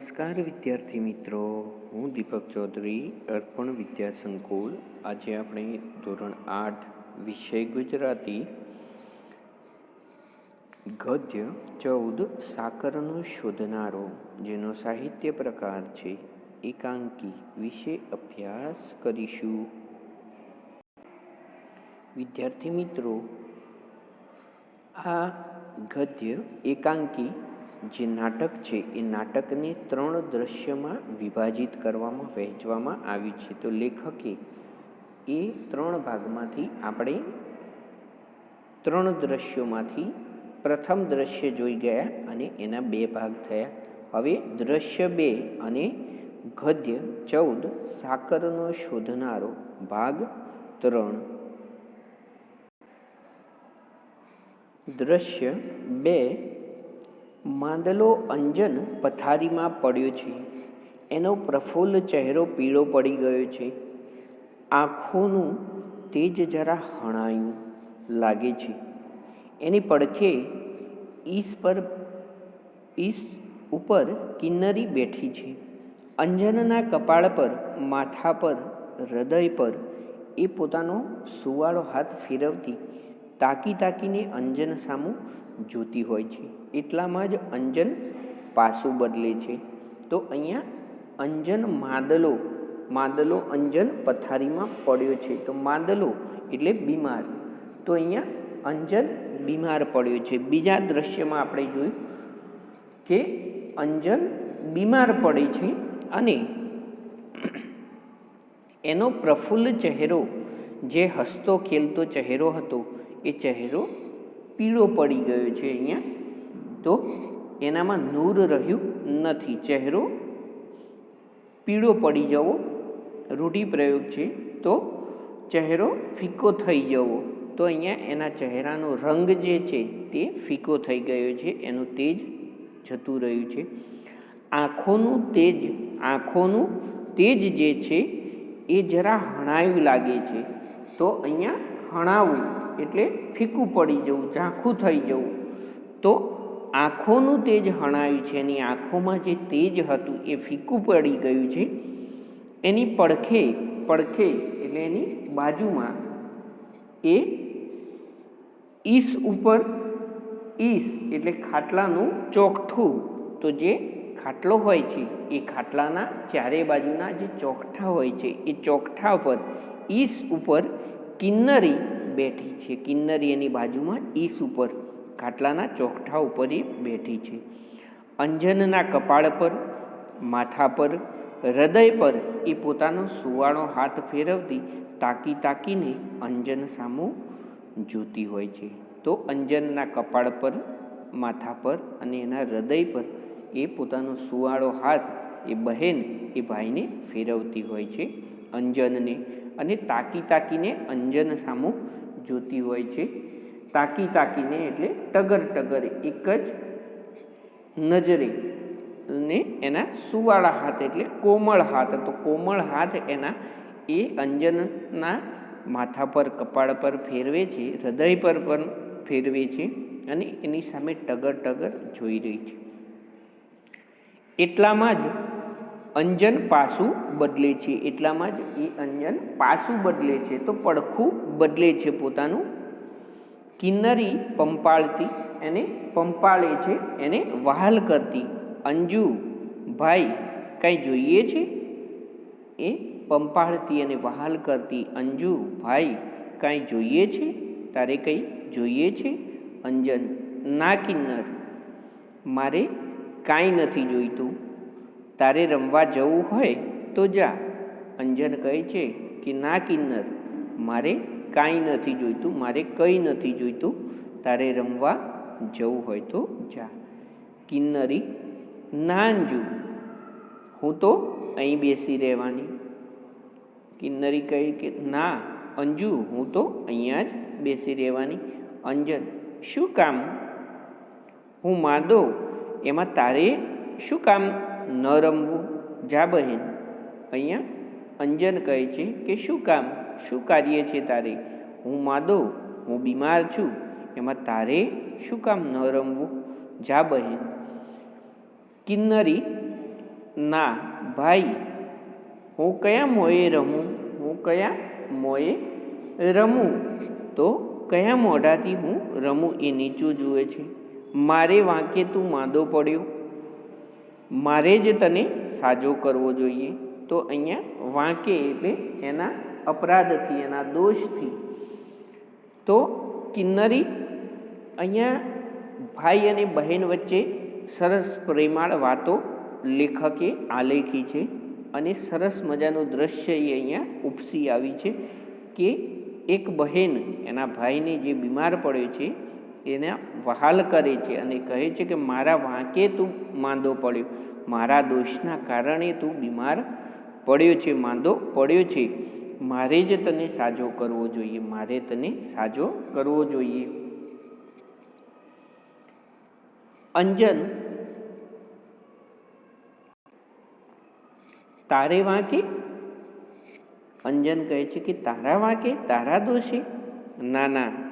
નમસ્કાર વિદ્યાર્થી મિત્રો, હું દીપક ચૌધરી, અર્પણ વિદ્યા સંકુલ. આજે આપણે ધોરણ આઠ, વિષય ગુજરાતી. ગદ્ય ચૌદ, સાકરનો શોધનારો, જેનો સાહિત્ય પ્રકાર છે એકાંકી. વિશે અભ્યાસ કરીશું. વિદ્યાર્થી મિત્રો, આ ગદ્ય એકાંકી જે નાટક છે, એ નાટકને ત્રણ દ્રશ્યમાં વિભાજિત કરવામાં, વહેંચવામાં આવ્યું છે. તો લેખકે એ ત્રણ ભાગમાંથી આપણે ત્રણ દ્રશ્યોમાંથી પ્રથમ દ્રશ્ય જોઈ ગયા અને એના બે ભાગ થયા. હવે દ્રશ્ય બે અને ગદ્ય ચૌદ સાકરનો શોધનારો ભાગ ત્રણ. દ્રશ્ય બે માંદલો અંજન પથારીમાં પડ્યો છે. એનો પ્રફુલ્લ ચહેરો પીળો પડી ગયો છે. આંખોનું તેજ જરા હણાયું લાગે છે. એની પડખે ઈસ પર, ઈસ ઉપર કિન્નરી બેઠી છે. અંજનના કપાળ પર, માથા પર, હૃદય પર એ પોતાનો સુવાળો હાથ ફેરવતી તાકી તાકીને અંજન સામું જોતી હોય છે. એટલામાં જ અંજન પાસું બદલે છે. તો અહીંયા અંજન માદલો માદલો અંજન પથારીમાં પડ્યો છે. તો માદલો એટલે બીમાર. તો અહીંયા અંજન બીમાર પડ્યો છે. બીજા દ્રશ્યમાં આપણે જોયું કે અંજન બીમાર પડે છે અને એનો પ્રફુલ્લ ચહેરો, જે હસતો ખેલતો ચહેરો હતો, એ ચહેરો પીળો પડી ગયો છે અહીંયા, તો એનામાં નૂર રહ્યું નથી. ચહેરો પીળો પડી જવો, રૂઢિપ્રયોગ છે, તો ચહેરો ફીકો થઈ જવો. તો અહીંયા એના ચહેરાનો રંગ જે છે તે ફીકો થઈ ગયો છે, એનું તેજ જતું રહ્યું છે. આંખોનું તેજ આંખોનું તેજ જે છે, એ જરા હણાયું લાગે છે. તો અહીંયા હણાવું એટલે ફીકું પડી જવું, ઝાંખું થઈ જવું. તો આંખોનું તેજ હણાયું છે એની આંખોમાં જે તેજ હતું એ ફીકું પડી ગયું છે. એની પડખે પડખે એટલે એની બાજુમાં એ ઈસ ઉપર, ઈસ એટલે ખાટલાનું ચોકઠું. તો જે ખાટલો હોય છે, એ ખાટલાના ચારે બાજુના જે ચોકઠા હોય છે, એ ચોકઠા ઉપર ઈસ ઉપર કિન્નરી બેઠી છે. કિન્નરી એની બાજુમાં ઈસ ઉપર, ખાટલાના ચોકઠા ઉપર એ બેઠી છે. અંજનના કપાળ પર, માથા પર, હૃદય પર એ પોતાનો સુવાળો હાથ ફેરવતી તાકી તાકીને અંજન સામું જોતી હોય છે. તો અંજનના કપાળ પર, માથા પર અને એના હૃદય પર એ પોતાનો સુવાળો હાથ એ બહેન એ ભાઈને ફેરવતી હોય છે. અંજનને અને તાકી તાકીને અંજન સામું જોતી હોય છે. તાકી તાકીને એટલે ટગર ટગર એક જ નજરે ને એના સુવાળા હાથ એટલે કોમળ હાથ. તો કોમળ હાથ એના એ અંજનના માથા પર, કપાળ પર ફેરવે છે, હૃદય પર પણ ફેરવે છે અને એની સામે ટગર ટગર જોઈ રહી છે. એટલામાં જ અંજન પાસું બદલે છે. એટલામાં જ એ અંજન પાસું બદલે છે. તો પડખું બદલે છે પોતાનું. કિન્નરી પંપાળતી, એને પંપાળે છે. એને વહાલ કરતી. અંજુ, ભાઈ, કાંઈ જોઈએ છે? એ પંપાળતી અને વહાલ કરતી. અંજુ, ભાઈ, કાંઈ જોઈએ છે? તારે કંઈ જોઈએ છે? અંજન, ના કિન્નર, મારે કાંઈ નથી જોઈતું. તારે રમવા જવું હોય તો જા. અંજન કહે છે કે, ના કિન્નર, મારે કાંઈ નથી જોઈતું, મારે કંઈ નથી જોઈતું. તારે રમવા જવું હોય તો જા. કિન્નરી, ના અંજુ, હું તો અહીં બેસી રહેવાની. કિન્નરી કહે કે, ના અંજુ, હું તો અહીંયા જ બેસી રહેવાની. અંજન, શું કામ? હું માંદો, એમાં તારે શું કામ ન રમવું? જા બહેન. અહીંયા અંજન કહે છે કે શું કામ? શું કાર્ય છે તારે? હું માદો, હું બીમાર છું. એમાં તારે શું કામ ન રમવું? જા બહેન. કિન્નરી, ના, ભાઈ, હું કયા મોએ રમું? હું કયા મોએ રમું? તો કયા મોઢાથી હું રમું એ નીચું જુએ છે. મારે વાંકે તું માંદો પડ્યો. મારે જ તને સાજો કરવો જોઈએ. તો અહીંયા વાંકે એટલે એના અપરાધથી, એના દોષથી. તો કિન્નરી અહીંયા ભાઈ અને બહેન વચ્ચે સરસ પ્રેમાળ વાતો લેખકે આલેખી છે અને સરસ મજાનું દ્રશ્ય એ અહીંયા ઉપસી આવી છે કે એક બહેન એના ભાઈને જે બીમાર પડ્યો છે એને વહાલ કરે છે અને કહે છે કે, મારા વાંકે તું માંદો પડ્યો. મારા દોષના કારણે તું બીમાર પડ્યો છે, માંદો પડ્યો છે. મારે જ તને સાજો કરવો જોઈએ. મારે તને સાજો કરવો જોઈએ. અંજન, તારે વાંકે? અંજન કહે છે કે, તારા વાંકે? તારા દોષે? ના ના.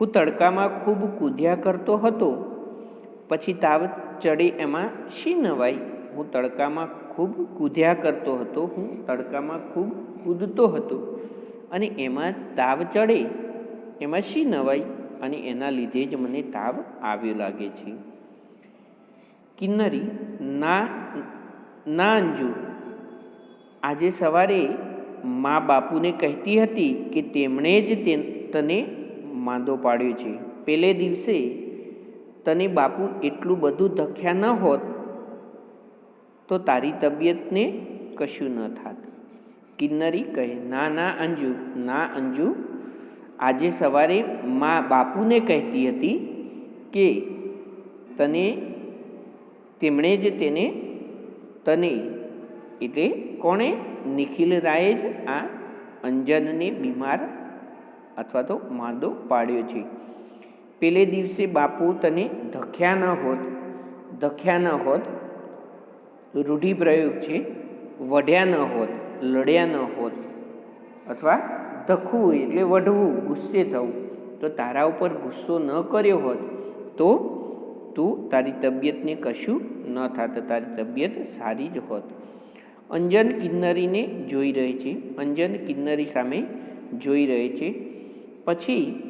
હું તડકામાં ખૂબ કૂદ્યા કરતો હતો. પછી તાવ ચડે એમાં શી નવાઈ? હું તડકામાં ખૂબ કૂદ્યા કરતો હતો. હું તડકામાં ખૂબ કૂદતો હતો. અને એમાં તાવ ચડે. એમાં શી નવાઈ? અને એના લીધે જ મને તાવ આવ્યો લાગે છે. કિન્નરી, ના ના અંજુ આજે સવારે મા બાપુને કહેતી હતી કે તેમણે જ તને માંદો પાડ્યો છે. પેલે દિવસે તને બાપુ એટલું બધું ધખ્યા ન હોત, તો તારી તબિયતને કશું ન થાત. કિન્નરી કહે, ના ના, અંજુ ના, અંજુ. આજે સવારે મા બાપુને કહેતી હતી કે તને, તેમણે જ તેને, તને, એટલે કોણે? નિખિલ રાયે જ આ અંજનને બીમાર અથવા તો માંદો પાડ્યો છે. પેલે દિવસે બાપુ તને ધખ્યા ન હોત ધખ્યા ન હોત, રૂઢિપ્રયોગ છે, વઢ્યા ન હોત, લડ્યા ન હોત અથવા ધખવું એટલે વઢવું, ગુસ્સે થવું, તો તારા ઉપર ગુસ્સો ન કર્યો હોત, તો તું તારી તબિયતને કશું ન થાત, તારી તબિયત સારી જ હોત. અંજન કિન્નરીને જોઈ રહે છે, અંજન કિન્નરી સામે જોઈ રહે છે પછી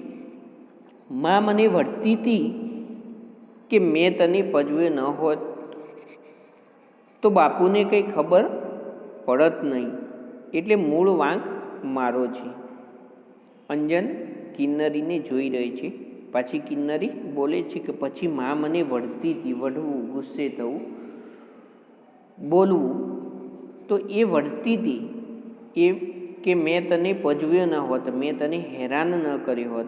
માં મને વળતી હતી કે મેં તને પજવે ન હોત. તો બાપુને કંઈ ખબર પડત નહીં. એટલે મૂળ વાંક મારો છે. અંજન કિન્નરીને જોઈ રહી છે. પાછી કિન્નરી બોલે છે કે પછી મા મને વળતી હતી, વઢવું, ગુસ્સે થવું. બોલવું તો એ વળતી હતી. એ કે મેં તને પજવ્યો ન હોત, મેં તને હેરાન ન કર્યો હોત,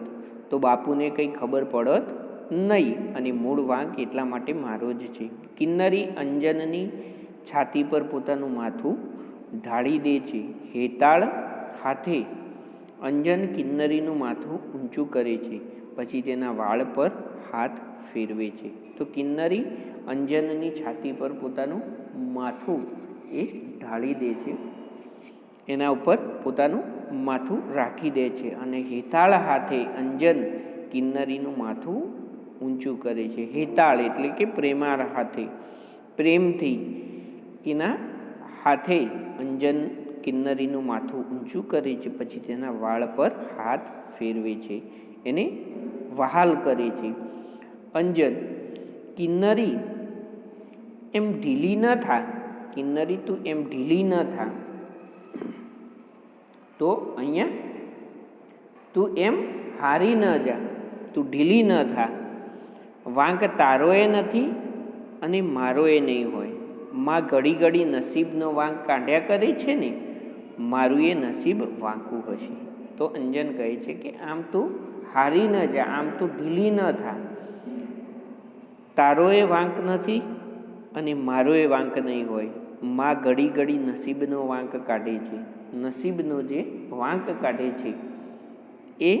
તો બાપુને કંઈ ખબર પડત નહીં. અને મૂળ વાંક એટલા માટે મારો જ છે. કિન્નરી અંજનની છાતી પર પોતાનું માથું ઢાળી દે છે. હેતાળ હાથે અંજન કિન્નરીનું માથું ઊંચું કરે છે. પછી તેના વાળ પર હાથ ફેરવે છે. તો કિન્નરી અંજનની છાતી પર પોતાનું માથું એ ઢાળી દે છે. એના ઉપર પોતાનું માથું રાખી દે છે અને હેતાળ હાથે અંજન કિન્નરીનું માથું ઊંચું કરે છે. હેતાળ એટલે કે પ્રેમાર હાથે. પ્રેમથી એના હાથે અંજન કિન્નરીનું માથું ઊંચું કરે છે. પછી તેના વાળ પર હાથ ફેરવે છે. એને વહાલ કરે છે. અંજન કિન્નરી એમ ઢીલી ન થા કિન્નરી તું એમ ઢીલી ન થા તો અહીંયા તું એમ હારી ન જા, તું ઢીલી ન થા. વાંક તારો એ નથી અને મારો એ નહીં હોય. માં ઘડી ઘડી નસીબનો વાંક કાઢ્યા કરે છે ને, મારું એ નસીબ વાંકું હશે. તો અંજન કહે છે કે આમ તું હારી ન જા, આમ તું ઢીલી ન થા. તારો એ વાંક નથી અને મારો એ વાંક નહીં હોય. માં ઘડી ઘડી નસીબનો વાંક કાઢે છે. નસીબનો જે વાંક કાઢે છે, એ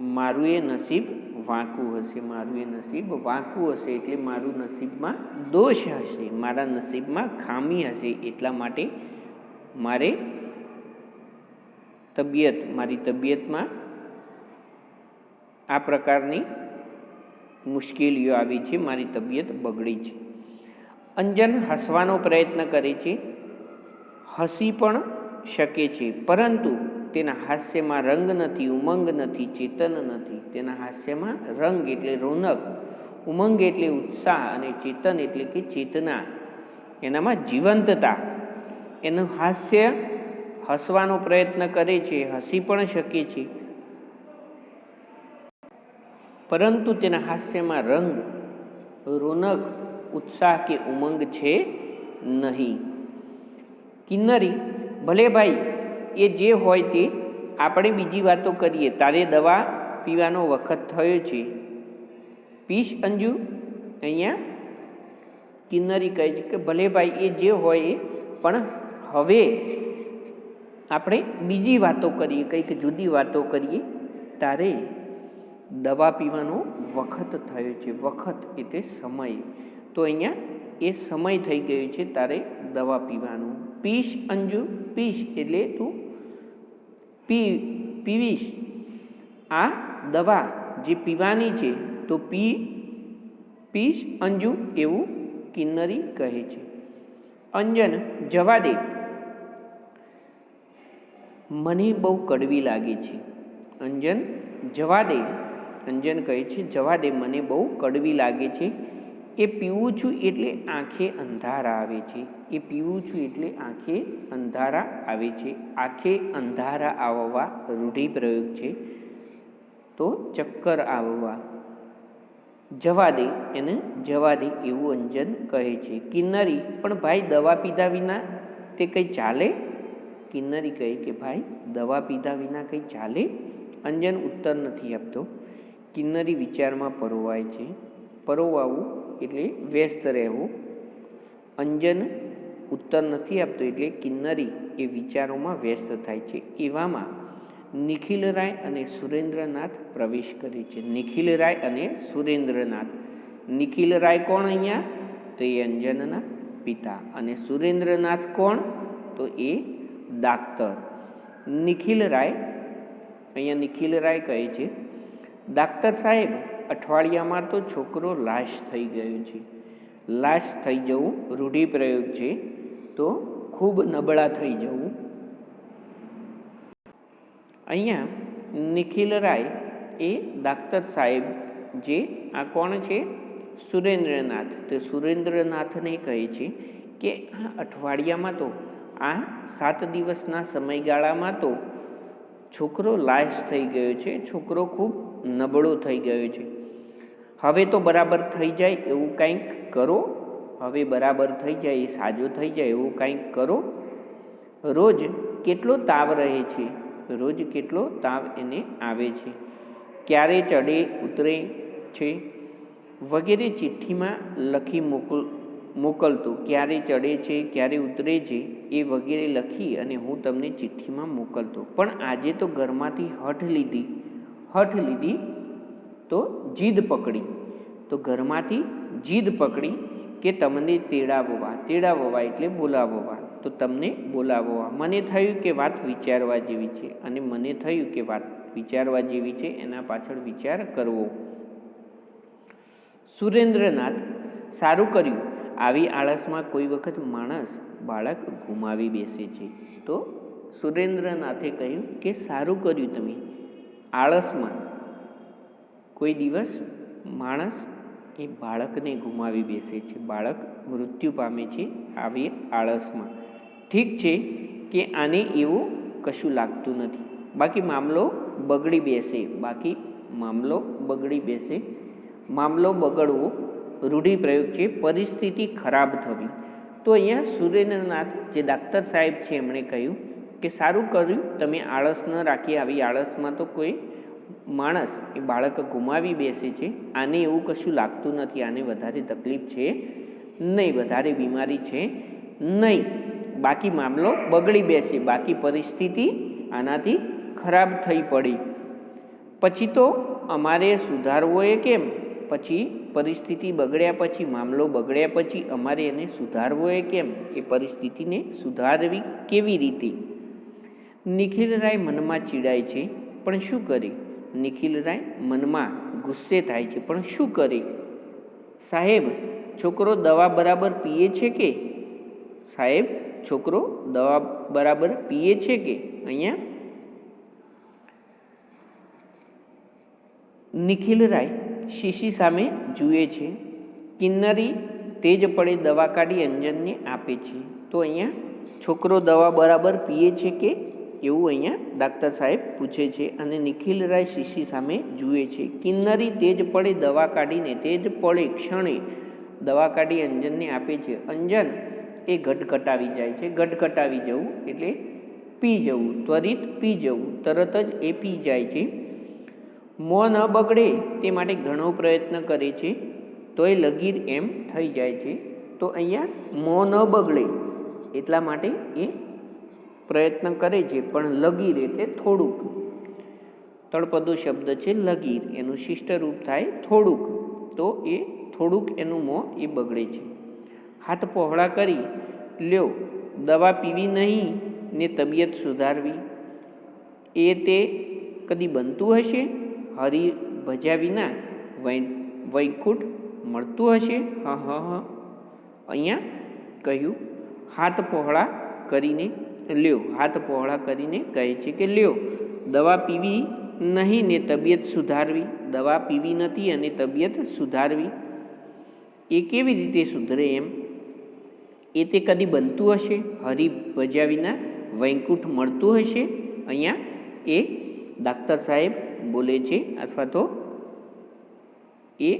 મારું એ નસીબ વાંકું હશે મારું એ નસીબ વાંકું હશે એટલે મારું નસીબમાં દોષ હશે, મારા નસીબમાં ખામી હશે એટલા માટે મારે તબિયત, મારી તબિયતમાં આ પ્રકારની મુશ્કેલીઓ આવી છે, મારી તબિયત બગડી છે. અંજન હસવાનો પ્રયત્ન કરે છે હસી પણ શકે છે. પરંતુ તેના હાસ્યમાં રંગ નથી, ઉમંગ નથી, ચેતન નથી. તેના હાસ્યમાં રંગ એટલે રોનક, ઉમંગ એટલે ઉત્સાહ અને ચેતન એટલે કે ચેતના. એનામાં જીવંતતા. એનું હાસ્ય હસવાનો પ્રયત્ન કરે છે, હસી પણ શકે છે. પરંતુ તેના હાસ્યમાં રંગ, રોનક, ઉત્સાહ કે ઉમંગ છે નહીં. કિન્નરી, ભલે ભાઈ, એ જે હોય તે આપણે બીજી વાતો કરીએ. તારે દવા પીવાનો વખત થયો છે. પીશ અંજુ. અહીંયા કિન્નરી કહે છે કે ભલે ભાઈ, એ જે હોય એ, પણ હવે આપણે બીજી વાતો કરીએ, કંઈક જુદી વાતો કરીએ. તારે દવા પીવાનો વખત થયો છે. વખત એટલે સમય. તો અહીંયા એ સમય થઈ ગયો છે તારે દવા પીવાનું. પીશ અંજુ, પીશ એટલે તું પી, પીવીશ. આ દવા જે પીવાની છે તો પી, પીશ અંજુ એવું કિન્નરી કહે છે. અંજન જવા દે. મને બહુ કડવી લાગે છે. અંજન જવા દે. અંજન કહે છે જવા દે, મને બહુ કડવી લાગે છે. એ પીવું છું એટલે આંખે અંધારા આવે છે. એ પીવું છું એટલે આંખે અંધારા આવે છે. આંખે અંધારા આવવા રૂઢિપ્રયોગ છે. તો ચક્કર આવવા. જવા દે, એને જવા દે એવું અંજન કહે છે. કિન્નરી, પણ ભાઈ દવા પીધા વિના તે કંઈ ચાલે? કિન્નરી કહે કે, ભાઈ, દવા પીધા વિના કંઈ ચાલે? અંજન ઉત્તર નથી આપતો. કિન્નરી વિચારમાં પરોવાય છે. પરોવાવું એટલે વ્યસ્ત રહેવું. અંજન ઉત્તર નથી આપતો એટલે કિન્નરી એ વિચારોમાં વ્યસ્ત થાય છે. એવામાં નિખિલ રાય અને સુરેન્દ્રનાથ પ્રવેશ કરે છે. નિખિલ રાય અને સુરેન્દ્રનાથ. નિખિલ રાય કોણ અહીંયા? તો એ અંજનના પિતા. અને સુરેન્દ્રનાથ કોણ? તો એ ડાક્ટર નિખિલ રાય, અહીંયા નિખિલ રાય કહે છે. ડાક્ટર સાહેબ અઠવાડિયામાં તો છોકરો લાશ થઈ ગયો છે. લાશ થઈ જવું રૂઢિપ્રયોગ છે. તો ખૂબ નબળા થઈ જવું. અહીંયા નિખિલ રાય એ ડાક્ટર સાહેબ જે આ કોણ છે? સુરેન્દ્રનાથ. તે સુરેન્દ્રનાથને કહે છે કે આ અઠવાડિયામાં તો, આ સાત દિવસના સમયગાળામાં તો છોકરો લાશ થઈ ગયો છે. છોકરો ખૂબ નબળો થઈ ગયો છે. હવે તો બરાબર થઈ જાય એવું કંઈક કરો. હવે બરાબર થઈ જાય એ સાજો થઈ જાય એવું કંઈક કરો. રોજ કેટલો તાવ રહે છે? રોજ કેટલો તાવ એને આવે છે? ક્યારે ચડે, ઉતરે છે? વગેરે ચિઠ્ઠીમાં લખી મોકલ, મોકલતો ક્યારે ચડે છે, ક્યારે ઉતરે છે એ વગેરે લખી અને હું તમને ચિઠ્ઠીમાં મોકલતો. પણ આજે તો ઘરમાંથી હઠ લીધી હઠ લીધી તો જીદ પકડી. તો ઘરમાંથી જીદ પકડી કે તમને તેડાવવા તેડાવવા એટલે બોલાવવા. તો તમને બોલાવવા. મને થયું કે વાત વિચારવા જેવી છે અને મને થયું કે વાત વિચારવા જેવી છે, એના પાછળ વિચાર કરવો. સુરેન્દ્રનાથ સારું કર્યું. આવી આળસમાં કોઈ વખત માણસ બાળક ગુમાવી બેસે છે. તો સુરેન્દ્રનાથે કહ્યું કે સારું કર્યું તમે. આળસમાં કોઈ દિવસ માણસ એ બાળકને ગુમાવી બેસે છે. બાળક મૃત્યુ પામે છે આવી આળસમાં. ઠીક છે કે આને એવું કશું લાગતું નથી. બાકી મામલો બગડી બેસે. બાકી મામલો બગડી બેસે. મામલો બગડવો રૂઢિપ્રયોગ છે. પરિસ્થિતિ ખરાબ થવી. તો અહીંયા સુરેન્દ્રનાથ જે ડાક્ટર સાહેબ છે એમણે કહ્યું કે સારું કર્યું, તમે આળસ ન રાખી. આવી આળસમાં તો કોઈ માણસ એ બાળક ગુમાવી બેસે છે, આને એવું કશું લાગતું નથી, આને વધારે તકલીફ છે નહીં, વધારે બીમારી છે નહીં. બાકી મામલો બગડી બેસે, બાકી પરિસ્થિતિ આનાથી ખરાબ થઈ પડી. પછી તો અમારે સુધારવો એ કેમ? પછી પરિસ્થિતિ બગડ્યા પછી, મામલો બગડ્યા પછી અમારે એને સુધારવો એ કેમ? એ પરિસ્થિતિને સુધારવી કેવી રીતે? નિખિલ રાય મનમાં ચીડાય છે, પણ શું કરે? નિખિલ રાય મનમાં ગુસ્સે થાય છે. પણ શું કરે? સાહેબ, છોકરો દવા બરાબર પીએ છે કે? સાહેબ, છોકરો દવા બરાબર પીએ છે કે? અહીંયા? નિખિલ રાય શીશી સામે જુએ છે. કિન્નરી તેજ પડે દવા કાઢી અંજનને આપે છે. તો અહીંયા, છોકરો દવા બરાબર પીએ છે કે? એવું અહીંયા ડાક્ટર સાહેબ પૂછે છે અને નિખિલ રાય શીશી સામે જુએ છે. કિન્નરી તેજ પડે દવા કાઢીને તેજ પડે ક્ષણે દવા કાઢી અંજનને આપે છે. અંજન એ ઘટઘટાવી જાય છે. ઘટઘટાવી જવું એટલે પી જવું, ત્વરિત પી જવું, તરત જ એ પી જાય છે. મોં ન બગડે તે માટે ઘણો પ્રયત્ન કરે છે. તોય લગીર એમ થઈ જાય છે. તો અહીંયા મોં ન બગડે એટલા માટે એ પ્રયત્ન કરે છે, પણ લગીર એટલે થોડુંક. તળપદો શબ્દ છે લગીર, એનું શિષ્ટ રૂપ થાય થોડુંક. તો એ થોડુંક એનું મોં એ બગડે છે. હાથ પહોળા કરી, લ્યો, દવા પીવી નહીં, ને તબિયત સુધારવી. એ તે કદી બનતું હશે? હરી ભજ્યા વિના વૈકુંઠ મળતું હશે? હ હ હ. અહીંયા કહ્યું, હાથ પહોળા કરીને લ્યો, હાથ પહોળા કરીને કહે છે કે, લ્યો, દવા પીવી નહીં ને તબિયત સુધારવી. દવા પીવી નથી અને તબિયત સુધારવી. એ કેવી રીતે સુધરે એમ? એ તે કદી બનતું હશે? હરી ભજ્યા વિના વૈકુંઠ મળતું હશે? અહીંયા એ ડાક્ટર સાહેબ બોલે છે અથવા તો એ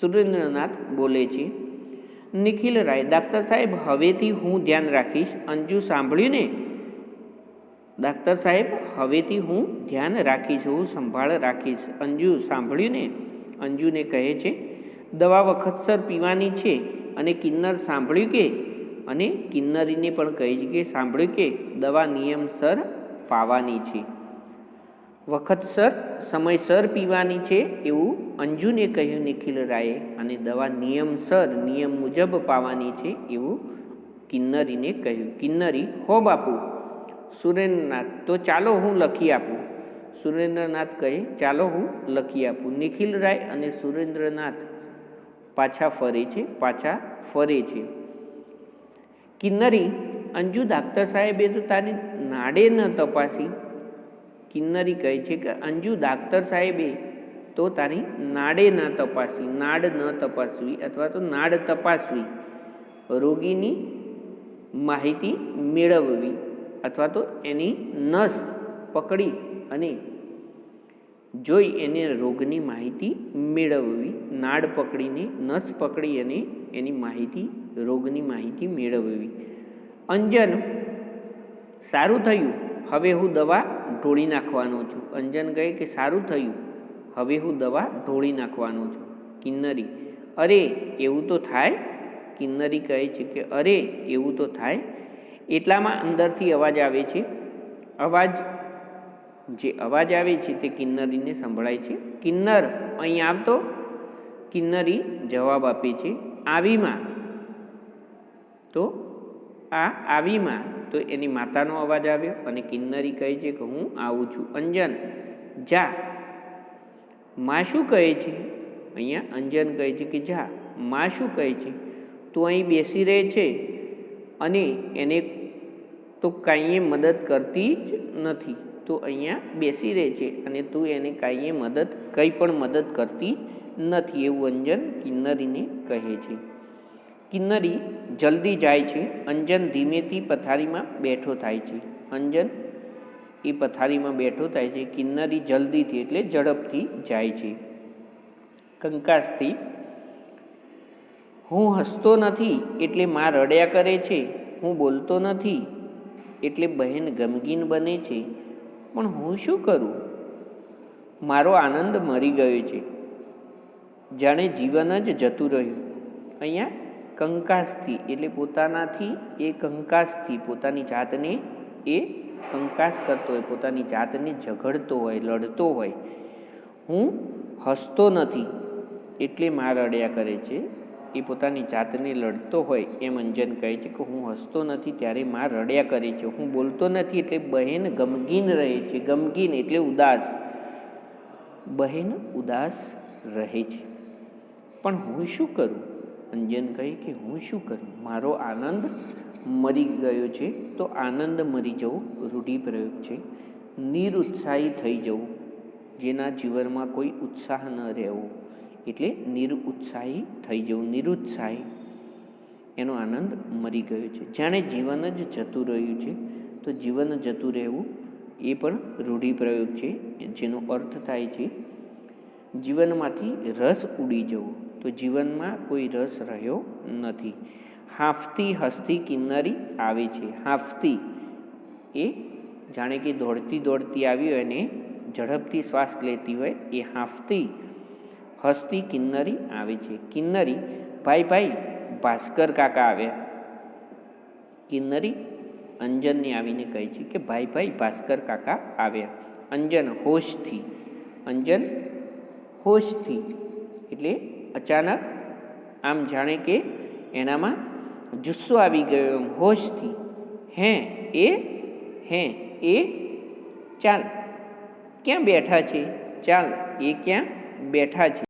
સુરેન્દ્રનાથ બોલે છે. નિખિલ રાય. ડાક્ટર સાહેબ, હવેથી હું ધ્યાન રાખીશ. અંજુ સાંભળ્યું ને? ડાક્ટર સાહેબ, હવેથી હું ધ્યાન રાખીશ, હું સંભાળ રાખીશ. અંજુ સાંભળ્યું ને? અંજુને કહે છે, દવા વખતસર પીવાની છે. અને કિન્નર સાંભળ્યું કે? અને કિન્નરીને પણ કહે છે કે, સાંભળ્યું કે દવા નિયમસર પાવાની છે. વખતસર સમયસર પીવાની છે એવું અંજુને કહ્યું નિખિલ રાયે અને દવા નિયમસર નિયમ મુજબ પાવાની છે એવું કિન્નરીને કહ્યું. કિન્નરી, હો બાપુ, સુરેન્દ્રનાથ, તો ચાલો હું લખી આપું. સુરેન્દ્રનાથ કહે, ચાલો હું લખી આપું. નિખિલ રાય અને સુરેન્દ્રનાથ પાછા ફરે છે, પાછા ફરે છે. કિન્નરી, અંજુ ડાક્ટર સાહેબે તો તારી નાડે ન તપાસી. કિન્નરી કહે છે કે, અંજુ ડાક્ટર સાહેબે તો તારી નાડે ન તપાસવી નાડ ન તપાસવી અથવા તો નાડ તપાસવી, રોગીની માહિતી મેળવવી અથવા તો એની નસ પકડી અને જોઈ એને રોગની માહિતી મેળવવી, નાડ પકડીને નસ પકડી અને એની માહિતી, રોગની માહિતી મેળવવી. અંજન, સારું થયું. હવે હું દવા ઢોળી નાખવાનો છું. અંજન કહે કે સારું થયું. હવે હું દવા ઢોળી નાખવાનો છું. કિન્નરી, અરે, એવું તો થાય? કિન્નરી કહે છે કે, અરે, એવું તો થાય? એટલામાં અંદરથી અવાજ આવે છે. અવાજ, જે અવાજ આવે છે તે કિન્નરીને સંભળાય છે. કિન્નર, અહીં આવતો? કિન્નરી જવાબ આપે છે, આવીમાં. તો આ આવીમાં તો એની માતાનો અવાજ આવ્યો અને કિન્નરી કહે છે કે હું આવું છું. અંજન, જા. માં શું કહે છે? અહીંયા અંજન કહે છે કે જા. માં શું કહે છે? તું અહીં બેસી રહે છે અને એને તો કાંઈએ મદદ કરતી જ નથી. તો અહીંયા બેસી રહે છે અને તું એને કાંઈએ મદદ, કંઈ પણ મદદ કરતી નથી એવું અંજન કિન્નરીને કહે છે. કિન્નરી જલ્દી જાય છે. અંજન ધીમેથી પથારીમાં બેઠો થાય છે. અંજન એ પથારીમાં બેઠો થાય છે. કિન્નરી જલ્દીથી એટલે ઝડપથી જાય છે. કંકાસથી હું હસતો નથી એટલે માં રડ્યા કરે છે. હું બોલતો નથી એટલે બહેન ગમગીન બને છે. પણ હું શું કરું? મારો આનંદ મરી ગયો છે. જાણે જીવન જ જતું રહ્યું. અહીંયા કંકાસથી, એટલે પોતાનાથી એ કંકાસથી, પોતાની જાતને એ કંકાસ કરતો હોય, પોતાની જાતને ઝઘડતો હોય, લડતો હોય. હું હસતો નથી, એટલે માં રડ્યા કરે છે, એ પોતાની જાતને લડતો હોય, એમ અંજન કહે છે કે હું હસતો નથી, ત્યારે માં રડ્યા કરે છે. હું બોલતો નથી, એટલે બહેન ગમગીન રહે છે, ગમગીન, એટલે ઉદાસ. બહેન ઉદાસ રહે છે. પણ હું શું કરું? અંજન કહે કે હું શું કરું? મારો આનંદ મરી ગયો છે, તો આનંદ મરી જવું રૂઢિપ્રયોગ છે. નિરુત્સાહી થઈ જવું, જેના જીવનમાં કોઈ ઉત્સાહ ન રહેવો. એટલે નિરુત્સાહી થઈ જવું, નિરુત્સાહી. એનો આનંદ મરી ગયો છે. જાણે જીવન જ જતું રહ્યું છે, તો જીવન જતું રહેવું એ પણ રૂઢિપ્રયોગ છે, જેનો અર્થ થાય છે, જીવનમાંથી રસ ઉડી જવો. તો જીવનમાં કોઈ રસ રહ્યો નથી. હાંફતી હસતી કિન્નરી આવે છે. હાંફતી એ જાણે કે દોડતી દોડતી આવી હોય અને ઝડપથી શ્વાસ લેતી હોય એ હાંફતી હસતી કિન્નરી આવે છે. કિન્નરી ભાઈ ભાઈ ભાસ્કર કાકા આવ્યા. કિન્નરી અંજનને આવીને કહે છે કે ભાઈ ભાઈ ભાસ્કર કાકા આવ્યા. અંજન હોશથી અંજન હોશથી, એટલે અચાનક આમ જાણે કે એનામાં જુસ્સો આવી ગયો એમ હોશથી. હે, એ? હે, એ? ચાલ. ક્યાં બેઠા છે? ચાલ, એ ક્યાં બેઠા છે?